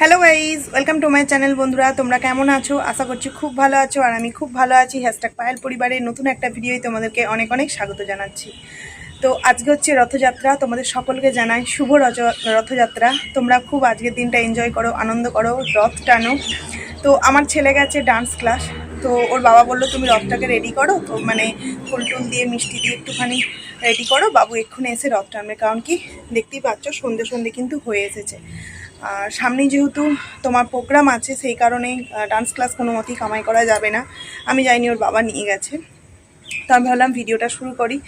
Hello guys welcome to my channel বন্ধুরা, তোমরা কেমন আছো? আশা করছি খুব ভালো আছো আর আমি খুব ভালো আছি। হ্যাশট্যাগ পায়েল পরিবারের নতুন একটা ভিডিওই তোমাদেরকে অনেক অনেক স্বাগত জানাচ্ছি। তো আজকে হচ্ছে রথযাত্রা, তোমাদের সকলকে জানাই শুভ রথ রথযাত্রা। তোমরা খুব আজকের দিনটা এনজয় করো, আনন্দ করো, রথ টানো। তো আমার ছেলে গেছে ডান্স ক্লাস তো ওর বাবা বলল, তুমি রথটাকে রেডি করো? তো মানে ফুল টুল দিয়ে, মিষ্টি দিয়ে একটুখানি রেডি করো। বাবু এক্ষুনি এসে রথ টানবে। কারণ কি, দেখতেই পাচ্ছ, সন্ধে সন্ধে কিন্তু হয়ে এসেছে। আর সামনে যেহেতু তোমার প্রোগ্রাম আছে, সেই কারণে ডান্স ক্লাস কোনো মতেই কামাই করা যাবে না। আমি জানি ওর বাবা নিয়ে গেছে। তো আমি ভাবলাম ভিডিওটা শুরু করি।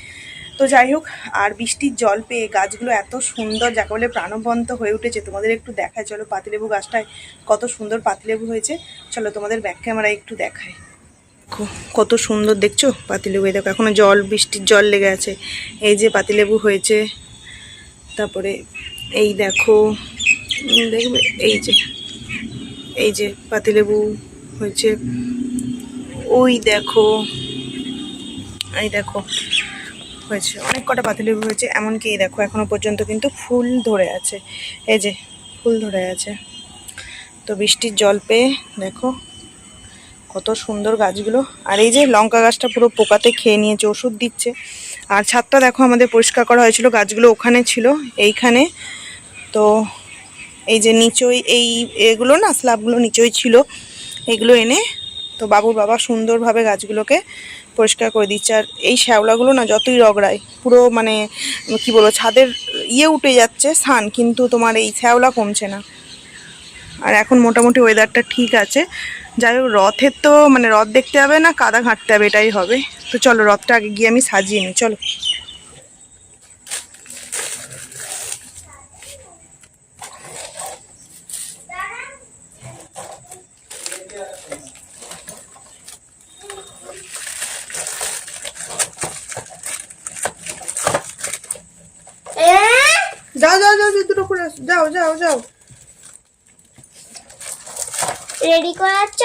তো যাই হোক, আর বৃষ্টির জল পেয়ে গাছগুলো এত সুন্দর, যাকে বলে প্রাণবন্ত হয়ে উঠেছে। তোমাদের একটু দেখায় চলো পাতিলেবু গাছটায় কত সুন্দর পাতিলেবু হয়েছে। চলো তোমাদের ব্যাক ক্যামেরায় একটু দেখায় দেখো, কত সুন্দর দেখছ পাতিলেবু? এই দেখো এখনও জল, বৃষ্টির জল লেগে আছে। এই যে পাতিলেবু হয়েছে। তারপরে এই দেখো দেখবে, এই যে এই যে পাতিলেবু হয়েছে, ওই দেখো, এই দেখো, হয়েছে, অনেক কটা পাতিলেবু হয়েছে, এমনকি এই দেখো, এখনও পর্যন্ত কিন্তু ফুল ধরে আছে। এই যে, ফুল ধরে আছে। তো বৃষ্টির জল পেয়ে, দেখো, কত সুন্দর গাছগুলো। আর এই যে লঙ্কা গাছটা পুরো পোকাতে খেয়ে নিয়েছে, ওষুধ দিচ্ছে। আর ছাদটা দেখো, আমাদের পরিষ্কার করা হয়েছিল, গাছগুলো ওখানে ছিল, এইখানে। তো এই যে নিচই, এই এগুলো না স্ল্যাবগুলো নিচই ছিল, এগুলো এনে তো বাবুর বাবা সুন্দরভাবে গাছগুলোকে পরিষ্কার করে দিচ্ছে। আর এই শ্যাওলাগুলো না যতই রগড়ায়, পুরো মানে কি বলব, ছাদের ইয়ে উঠে যাচ্ছে সান কিন্তু তোমার এই শ্যাওলা কমছে না। আর এখন মোটামুটি ওয়েদারটা ঠিক আছে। যাই হোক, রথের তো মানে রথ দেখতে হবে না, কাদা ঘাঁটতে হবে, এটাই হবে। তো চলো রথটা আগে গিয়ে আমি সাজিয়ে নিই, চলো যাও যাও যাও যাও, দুটো করে। যাও যাও যাও। রেডি করাচ্ছ?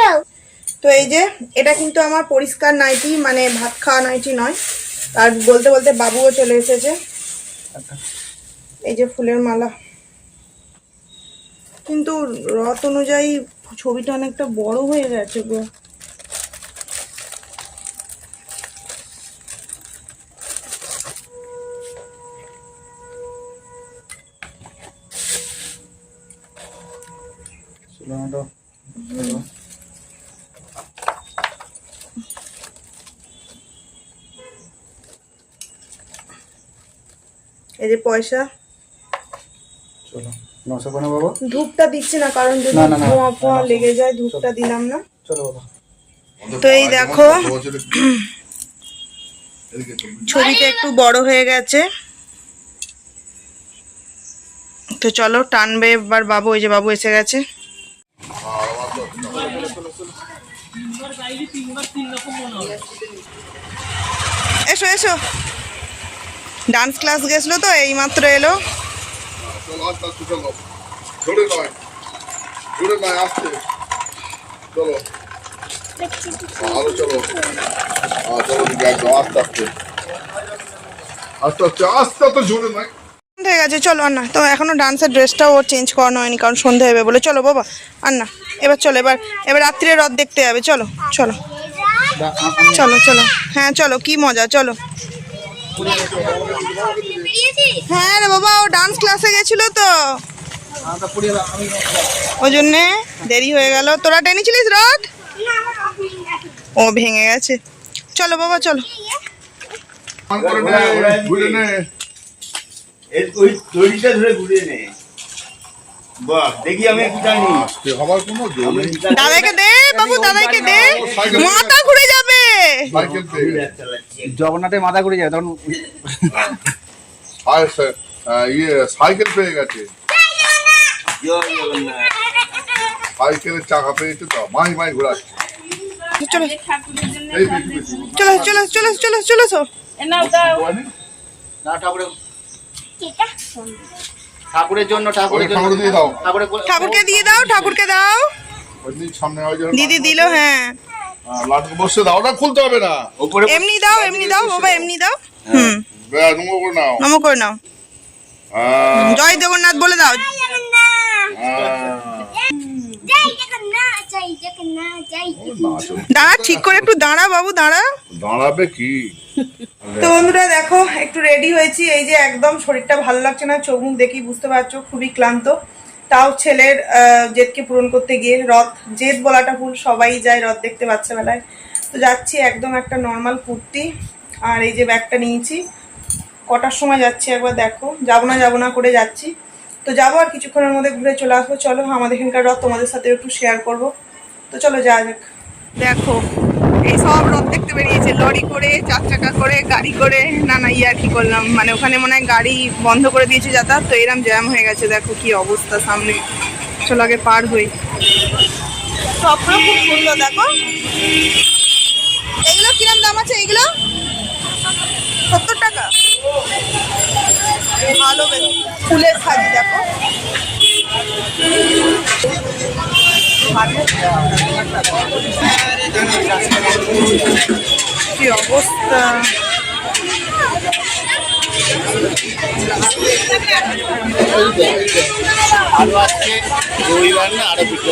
তো এই যে এটা কিন্তু আমার পরিষ্কার নাইটি মানে ভাত খাওয়া নাইটি নয়। আর বলতে বলতে বাবুও চলে এসেছে। এই যে ফুলের মালা। কিন্তু রথ অনুযায়ী ছবিটা অনেকটা বড় হয়ে গেছে গো। এই যে পয়সা। চলো। নশো কোনো বাবা? ধূপটা দিচ্ছি না কারণ যদি। ধোঁয়া ফোঁয়া লেগে যায় ধূপটা দিলাম না। চলো বাবা। তো এই দেখো ছবিটা একটু বড় হয়ে গেছে। তো চলো টানবে এবার বাবু ওই যে বাবু এসে গেছে। এসো এসো। ডান্স ক্লাস গেছিল তো এই মাত্র এলো। চলো আরও চলো চলো আস্তে আস্তে সন্ধে হয়ে গেছে, চলো, আন্না। তো এখনও ডান্সের ড্রেসটাও ওর চেঞ্জ করানো হয়নি, কারণ সন্ধে হবে বলে। চলো, বাবা, আন্না, এবার চলো, এবার এবার রাত্রে রথ দেখতে যাবে। চলো চলো। চলো চলো। হ্যাঁ চলো, কি মজা, চলো। হ্যাঁ রে বাবা, ও ডান্স ক্লাসে গেছিল তো। ওই জন্যে দেরি হয়ে গেল। তোরা টেনেছিলিস, রথ? ও ভেঙে গেছে। চলো বাবা, চলো। ঘুরে নে এর ওই দড়িটা ধরে ঘুরিয়ে নে বাহ দেখি আমি জানি। হবার কোনো দাদাকে দে বাবু দাদাকে দে। মাথা ঘুরে যাবে। সাইকেল পেয়ে গেছে মাথা ঘুরে যায় তখন আর ইয়ে সাইকেল পেয়ে গেছে। সাইকেলের চাকা পেয়েছে তো মাই মাই ঘোরাচ্ছে। চলো। এই বেশি বেশি। চলো চলো চলো চলো চলো চলো। না ঠাকুরের ঠাকুরের জন্য ঠাকুরের জন্য ঠাকুর দিয়ে দাও। ঠাকুরকে দিয়ে দাও ঠাকুরকে দাও। ওই সামনে দিদি দিল হ্যাঁ। লাটু বসে দাও ওটা খুলতে হবে না। উপরে এমনি দাও এমনি দাও বাবা এমনি দাও। হুম। ব্যাস, নমো করে নাও। নম করে নাও। হ্যাঁ, জয় জগন্নাথ বলে দাও। হ্যাঁ। না দাঁড়া ঠিক করে একটু দাঁড়া বাবু দাঁড়া। দাঁড়াবে কি? তো বন্ধুরা দেখো, একটু রেডি হয়েছি। এই যে একদম শরীরটা ভালো লাগছে না, চোখ মুখ দেখেই বুঝতে পারছ, খুবই ক্লান্ত। তাও ছেলের জেদকে পূরণ করতে গিয়ে রথ, জেদ বলাটা ভুল, সবাই যায় রথ দেখতে বাচ্চাবেলায়। তো যাচ্ছি একদম একটা নর্মাল কুর্তি, আর এই যে ব্যাগটা নিয়েছি। কটার সময় যাচ্ছি একবার দেখো, যাব না যাব না করে যাচ্ছি। তো যাব আর কিছুক্ষণের মধ্যে ঘুরে চলে আসব। চলো আমাদের এখানকার রথ তোমাদের সাথে একটু শেয়ার করব। তো চলো যাওয়া যাক। দেখো এই সব রথ দেখতে বেরিয়েছে। লরি করে, চার চাকা করে, গাড়ি করে না না ইয়ে আর কি করলাম। মানে ওখানে মনে হয় গাড়ি বন্ধ করে দিয়েছে যাতায়াত, তো এরম জ্যাম হয়ে গেছে। দেখো কি অবস্থা সামনে। চলো আগে পার হই। সবগুলো খুব সুন্দর, দেখো। এগুলো কিরম দাম আছে এগুলো? সত্তর টাকা। ভালো ফুলের সাজ দেখো। কি অবস্থা? আরও আজকে রবিবার না আরও বিক্রি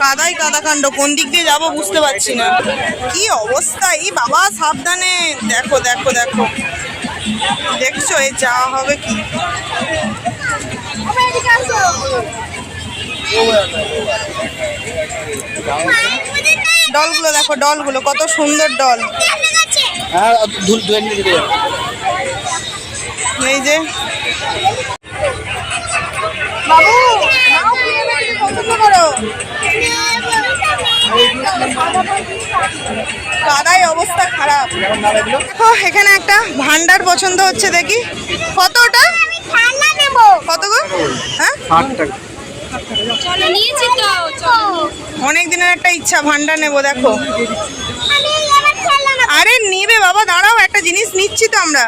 কাদাই কাদা কাণ্ড কোন দিক দিয়ে যাব বুঝতে পারছি না। কি অবস্থা এই বাবা সাবধানে। দেখো দেখো দেখো। দেখছ এ যাওয়া হবে কি। ডলগুলো দেখো ডলগুলো কত সুন্দর ডল। হ্যাঁ ধুল ধুয়ে নিয়ে এই যে। বাবু কাদায় অবস্থা খারাপ। দেখো এখানে একটা ভান্ডার পছন্দ হচ্ছে দেখি। কত ওটা? কত গো? হ্যাঁ? অনেক দিনের একটা ইচ্ছা ভান্ডার নেব দেখো। আরে নেবে বাবা দাঁড়াও একটা জিনিস নিচ্ছি তো আমরা।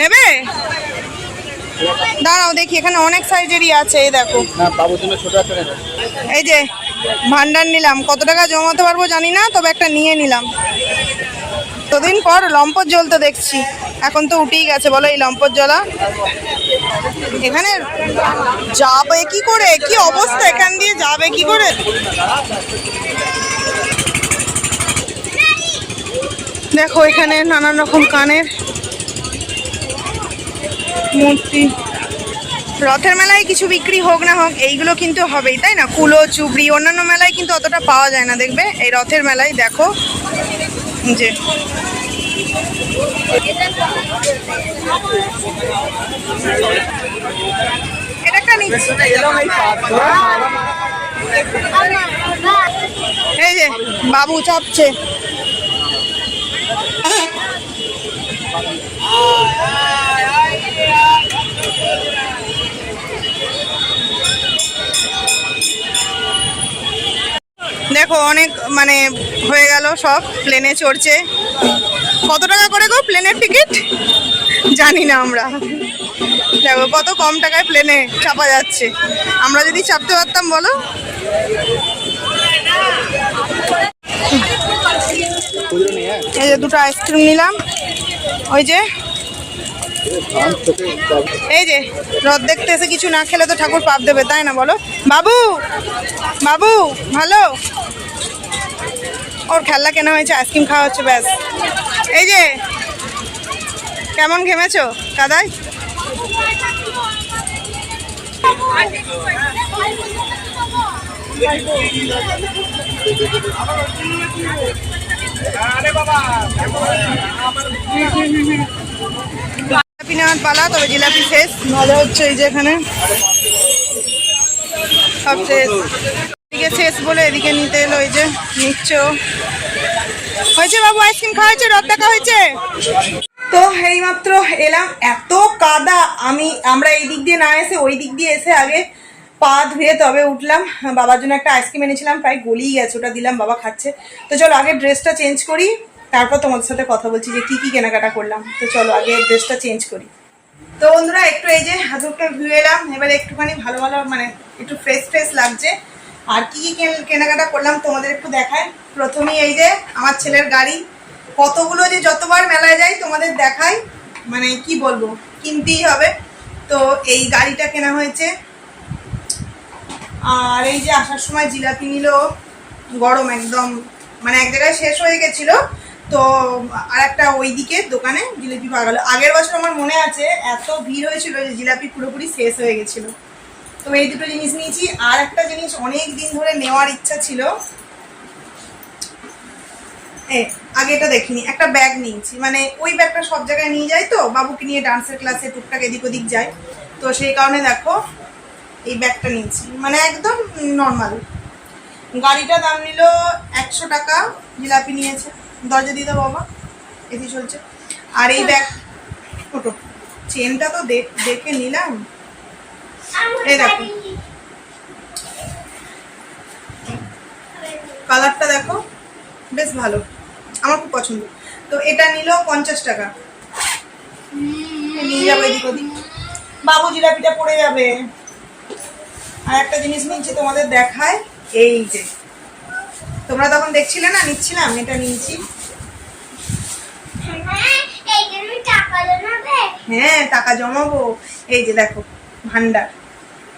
নেবে? দাঁড়াও দেখি এখানে অনেক সাইজেরই আছে এই দেখো। এই যে ভান্ডার নিলাম। কত টাকা জমাতে পারব জানি না তবে একটা নিয়ে নিলাম। দুদিন পর লম্পট জ্বলতে দেখছি। এখন তো উঠেই গেছে বলো এই লম্পট জ্বলা। এখানে যাবে কি করে? কি অবস্থা? এখান দিয়ে যাবে কি করে? দেখো, এখানে নানান রকম কানের মূর্তি। রথের মেলায় কিছু বিক্রি হোক না হোক, এইগুলো কিন্তু হবেই, তাই না? কুলো, চুবড়ি, অন্যান্য মেলায় কিন্তু অতটা পাওয়া যায় না, দেখবে? এই রথের মেলায় দেখো যে। এটা একটা এই যে, বাবু চাপছে। দেখো, অনেক মানে হয়ে গেল সব প্লেনে চড়ছে। কত টাকা করে গো প্লেনের টিকিট জানি না আমরা। দেখো, কত কম টাকায় প্লেনে চাপা যাচ্ছে। আমরা যদি চাপতে পারতাম, বলো? এই যে দুটো আইসক্রিম নিলাম। ওই যে এই যে, রথ দেখতে এসে কিছু না খেলে তো ঠাকুর পাপ দেবে, তাই না বলো? বাবু বাবু, ভালো? ওর খেলনা কেনা হয়েছে, আইসক্রিম খাওয়া হচ্ছে, ব্যাস। এই যে, কেমন ঘেমেছো, কাদায়? নেওয়ার পালা তবে জিলাপি শেষ। মজা হচ্ছে এই যে এখানে। সব এদিকে শেষ বলে এদিকে নিতে এলো এই যে, নিচ্ছ। হয়েছে বাবু, আইসক্রিম খাওয়া হয়েছে রদ দেখা হয়েছে। তো এইমাত্র এলাম, এত কাদা, আমি, আমরা এই দিক দিয়ে না এসে, ওই দিক দিয়ে এসে আগে পা ধুয়ে তবে উঠলাম। বাবার জন্য একটা আইসক্রিম এনেছিলাম, প্রায় গলিয়ে গেছে, ওটা দিলাম, বাবা খাচ্ছে। তো চলো, আগে ড্রেসটা চেঞ্জ করি। তারপর তোমাদের সাথে কথা বলছি যে কি কি কেনাকাটা করলাম। তো চলো, আগে ড্রেসটা চেঞ্জ করি। তো বন্ধুরা, একটু এই যে হাজুরটা ধুয়ে এলাম। এবারে একটুখানি ভালো ভালো মানে একটু ফ্রেশ ফ্রেশ লাগছে। আর কি কি কেনাকাটা করলাম তোমাদের একটু দেখায় প্রথমেই এই যে আমার ছেলের গাড়ি। কতগুলো যে যতবার মেলায় যাই তোমাদের দেখাই। মানে কি বলব, কিনতেই হবে। তো এই গাড়িটা কেনা হয়েছে। আর এই যে আসার সময় জিলাপি নিল। গরম একদম মানে এক জায়গায় শেষ হয়ে গেছিল। তো আর একটা ওইদিকে দোকানে জিলিপি পাওয়া গেল। আগের বছর আমার মনে আছে, এত ভিড় হয়েছিল যে জিলাপি পুরোপুরি শেষ হয়ে গেছিল। তো এই দুটো জিনিস নিয়েছি। আর একটা জিনিস অনেক দিন ধরে নেওয়ার ইচ্ছা ছিল। এ, আগে এটা দেখিনি। একটা ব্যাগ নিয়েছি। মানে ওই ব্যাগটা সব জায়গায় নিয়ে যায় তো, বাবুকে নিয়ে ডান্সের ক্লাসে টুকটাক এদিক ওদিক যায় তো সেই কারণে দেখো, এই ব্যাগটা নিয়েছি। মানে একদম নর্মাল গাড়িটা দাম নিল একশো টাকা, জিলাপি নিয়েছে। দরজা দিয়ে দাও বাবা এদি চলছে। আর এই ব্যাগ ওটো চেনটা তো দেখ- দেখে নিলাম। এই দেখো। কালারটা দেখো। বেশ ভালো। আমার খুব পছন্দ। তো এটা নিল পঞ্চাশ টাকা। নিয়ে যাব এদিক ওদিক। বাবু জিলাপিটা পড়ে যাবে। আর একটা জিনিস নিচ্ছি তোমাদের দেখায়। এই যে। তোমরা তখন দেখছিলে না? নিচ্ছিলাম এটা নিয়েছি। হ্যাঁ টাকা জমাবো। এই যে দেখো ভান্ডার।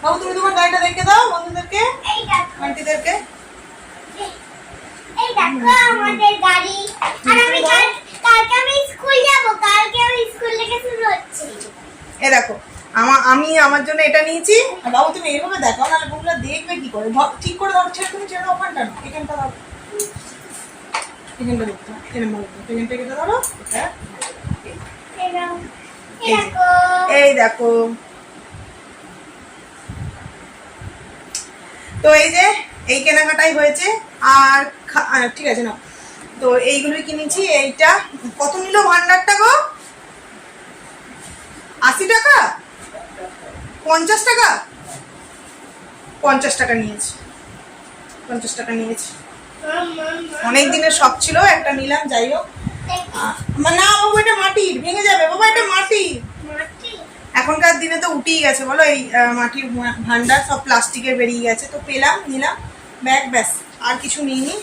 বাবু তুমি তোমার গাড়িটা দেখে দাও বন্ধুদেরকে আন্টিদেরকে। এই দেখো আমাদের গাড়ি আর আমি কাল- কালকে আমি স্কুল যাব কালকে আমি স্কুল থেকে শুরু হচ্ছে এ দেখো আমার জন্য এটা নিয়েছি। আর বাবু তুমি এইভাবে দেখাও নাহলে বন্ধুরা দেখবে কি করে। ঠিক করে ধরো ছেড়ে তুমি ছেড়ে ওখানটা না, এখানটা দাও এখানটা দেখতে এখানটা কেটে ধরো। দেখো। দেখো। এই দেখো। তো এই যে এই কেনাকাটাই হয়েছে। আর ঠিক আছে না তো এইগুলোই কিনেছি। এইটা। কত নিল ভান্ডারটা গো আশি টাকা পঞ্চাশ টাকা? পঞ্চাশ টাকা নিয়েছি। পঞ্চাশ টাকা নিয়েছি। অনেক দিনের শখ ছিল, একটা নিলাম, যাই হোক। না, বাবু, এটা মাটির, ভেঙে যাবে। বাবা, এটা মাটি এখনকার দিনে তো উঠেই গেছে, বলো, এই মাটির ভান্ডার সব প্লাস্টিকের বেরিয়ে গেছে। তো পেলাম, নিলাম ব্যাগ ব্যাস, আর কিছু নিইনি।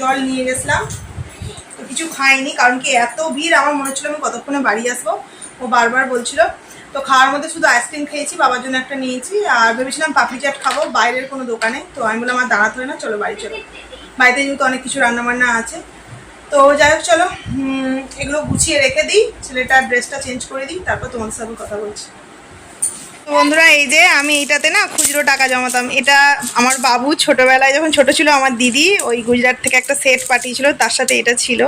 জল নিয়ে গেছিলাম। তো কিছু খাইনি, কারণ কি এত ভিড়, আমার মনে হচ্ছিল আমি কতক্ষণে বাড়ি আসব। ও বারবার বলছিল তো খাওয়ার মধ্যে শুধু আইসক্রিম খেয়েছি, বাবার জন্য একটা নিয়েছি, আর ভেবেছিলাম পাপড়ি চাট খাব, বাইরের কোনো দোকানে। তো আমি বললাম আমার দাঁড়াতে হয় না, চলো বাড়ি চলো। বাড়িতে যেহেতু অনেক কিছু রান্নাবান্না আছে। তো যাই হোক, চলো এগুলো গুছিয়ে রেখে দিই, ছেলেটার ড্রেসটা চেঞ্জ করে দিই, তারপর তোমাদের সাথে কথা বলছি। তো বন্ধুরা, এই যে আমি এইটাতে না খুচরো টাকা জমাতাম। এটা আমার বাবু ছোটবেলায় যখন ছোট ছিল, আমার দিদি ওই গুজরাট থেকে একটা সেট পাঠিয়েছিল, তার সাথে এটা ছিল।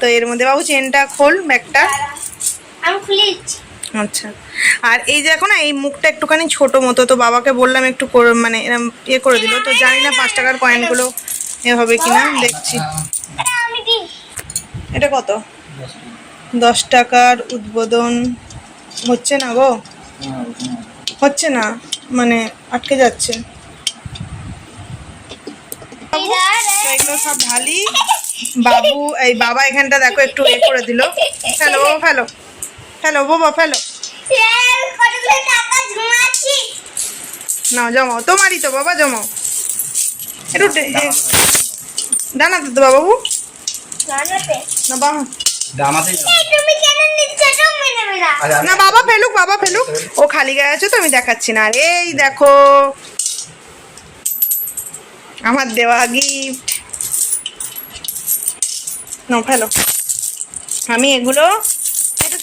তো এর মধ্যে বাবু চেনটা খোল ব্যাগটা। আমি খুলে দিচ্ছি। আচ্ছা। আর এই যে এখন না, এই মুখটা একটুখানি ছোট মতো, তো বাবাকে বললাম একটু মানে এরম ইয়ে করে দিল, তো জানি না পাঁচ টাকার কয়েনগুলো এ হবে কিনা, দেখছি। এটা কত? দশ টাকার উদ্বোধন হচ্ছে না গো? হচ্ছে না মানে আটকে যাচ্ছে। এগুলো সব ঢালি। বাবু, এই বাবা এখানটা দেখো, একটু এ করে দিল। ফেলো বাবা ফেলো ফেলো বাবা ফেলো। না জমাও। তোমারই তো বাবা জমাও। একটু ডে- এ- তো বাবু না বাবা না। না বাবা ফেলুক বাবা ফেলুক। ও খালি গায়ে আছে তো আমি দেখাচ্ছি না। আর এই দেখো। আমার দেওয়া গিফট না ফেলো। আমি এগুলো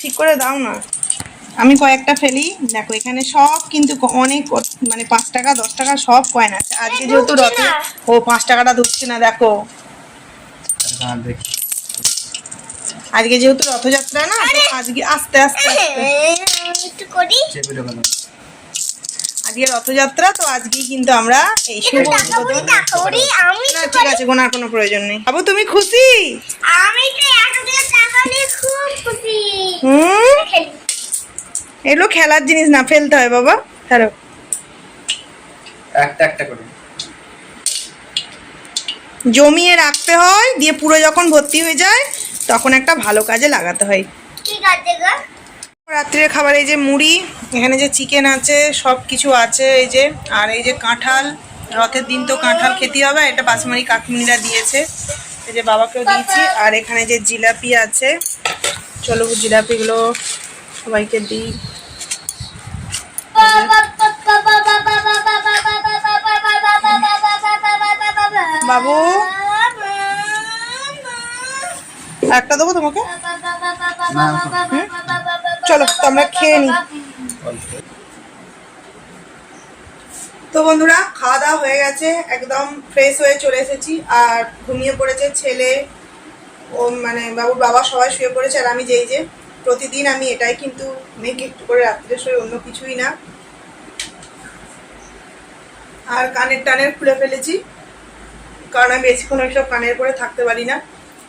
ঠিক করে দাও না। আমি কয়েকটা ফেলি। দেখো এখানে সব কিন্তু অনেক মানে পাঁচ টাকা দশ টাকা সব কয়েন আছে। আজকে যেহেতু রথে ও পাঁচ টাকাটা ঢুকছে না দেখো। আজকে যেহেতু রথযাত্রা না আজকে আস্তে আস্তে আস্তে। একটু করি। আজকে রথযাত্রা তো আজকেই কিন্তু আমরা এই শুভ করি উদ্বোধন ঠিক। আছে গোনার কোনো প্রয়োজন নেই। বাবু তুমি খুশি? আমি হুম? এগুলো খেলার জিনিস না ফেলতে হয় বাবা। হ্যালো একটা একটা করে। জমিয়ে রাখতে হয় দিয়ে পুরো যখন ভর্তি হয়ে যায় তখন একটা ভালো কাজে লাগাতে হয়। রাত্রের খাবার এই যে মুড়ি এখানে যে চিকেন আছে সব কিছু আছে এই যে আর এই যে কাঁঠাল রথের দিন তো কাঁঠাল খেতে হবে এটা বাসমারি কাকিমিরা দিয়েছে। এই যে বাবাকেও দিয়েছি। আর এখানে যে জিলাপি আছে চলো জিলাপিগুলো সবাইকে দিই। বাবু? একটা দেবো তোমাকে? চলো তো আমরা খেয়ে নিই তো বন্ধুরা, খাওয়া দাওয়া হয়ে গেছে, একদম ফ্রেশ হয়ে চলে এসেছি। আর ঘুমিয়ে পড়েছে ছেলে, ও মানে বাবুর বাবা সবাই শুয়ে পড়েছে, আর আমি যেই যে, প্রতিদিন আমি এটাই কিন্তু মেঘ একটু করে রাত্রে শুয়ে অন্য কিছুই না। আর কানের টানের খুলে ফেলেছি, কারণ আমি বেশিক্ষণ ওইসব কানের পরে থাকতে পারি না।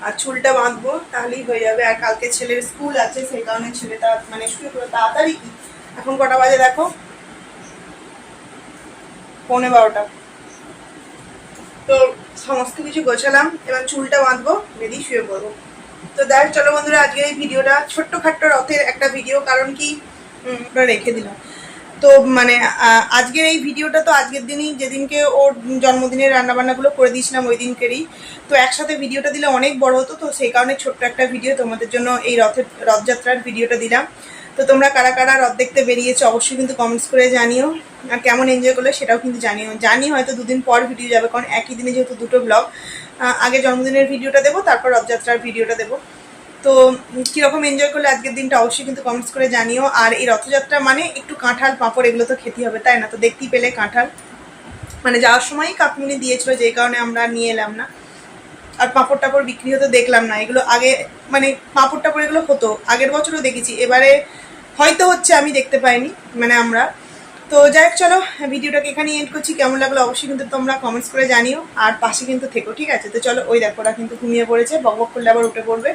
আর চুলটা বাঁধবো, তাহলেই হয়ে যাবে। আর কালকে ছেলের স্কুল আছে, সেই কারণে ছেলেটা মানে শুয়ে পড়ে, তাড়াতাড়ি কি? এখন কটা বাজে দেখো? পৌনে বারোটা। তো সমস্ত কিছু গোছালাম, এবার চুলটা বাঁধবো বেরিয়ে শুয়ে পড়ব। তো দেখ, চলো বন্ধুরা, আজকের এই ভিডিওটা ছোট্ট খাট্ট রথের একটা ভিডিও কারণ কি রেখে দিলাম। তো মানে আজকের এই ভিডিওটা তো আজকের দিনই, যেদিনকে ওর জন্মদিনের রান্নাবান্নাগুলো করে দিয়েছিলাম ওই দিনকেরই। তো একসাথে ভিডিওটা দিলে অনেক বড় হতো, তো সেই কারণে ছোট্ট একটা ভিডিও তোমাদের জন্য এই রথের, রথযাত্রার ভিডিওটা দিলাম। তো তোমরা কারা কারা রথ দেখতে বেরিয়েছো, অবশ্যই কিন্তু কমেন্টস করে জানিও। আর কেমন এনজয় করলে সেটাও কিন্তু জানিও। জানি হয়তো দুদিন পর ভিডিও যাবে, কারণ একই দিনে যেহেতু দুটো ব্লগ আগে জন্মদিনের ভিডিওটা দেবো, তারপর রথযাত্রার ভিডিওটা দেবো। তো কীরকম এনজয় করলে আজকের দিনটা অবশ্যই কিন্তু কমেন্টস করে জানিও। আর এই রথযাত্রা মানে একটু কাঁঠাল পাঁপড়, এগুলো তো খেতে হবে, তাই না? তো দেখতেই পেলে কাঁঠাল। মানে যাওয়ার সময়ই কাকমিনি দিয়েছিল যেই কারণে আমরা নিয়ে এলাম না। আর পাঁপড় টাপড় বিক্রি হতে দেখলাম না। এগুলো আগে মানে পাঁপড় টাপড় এগুলো হতো, আগের বছরও দেখেছি। এবারে হয়তো হচ্ছে আমি দেখতে পাইনি মানে আমরা। তো যাই হোক, চলো, ভিডিওটাকে এখানেই এন্ড করছি। কেমন লাগল অবশ্যই কিন্তু তোমরা কমেন্টস করে জানিও। আর পাশে কিন্তু থেকো, ঠিক আছে? তো চলো, ওই দেখো কিন্তু ঘুমিয়ে পড়েছে, বক বক করলে আবার উঠে পড়বে।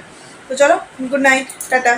তো চলো গুড নাইট টাটা।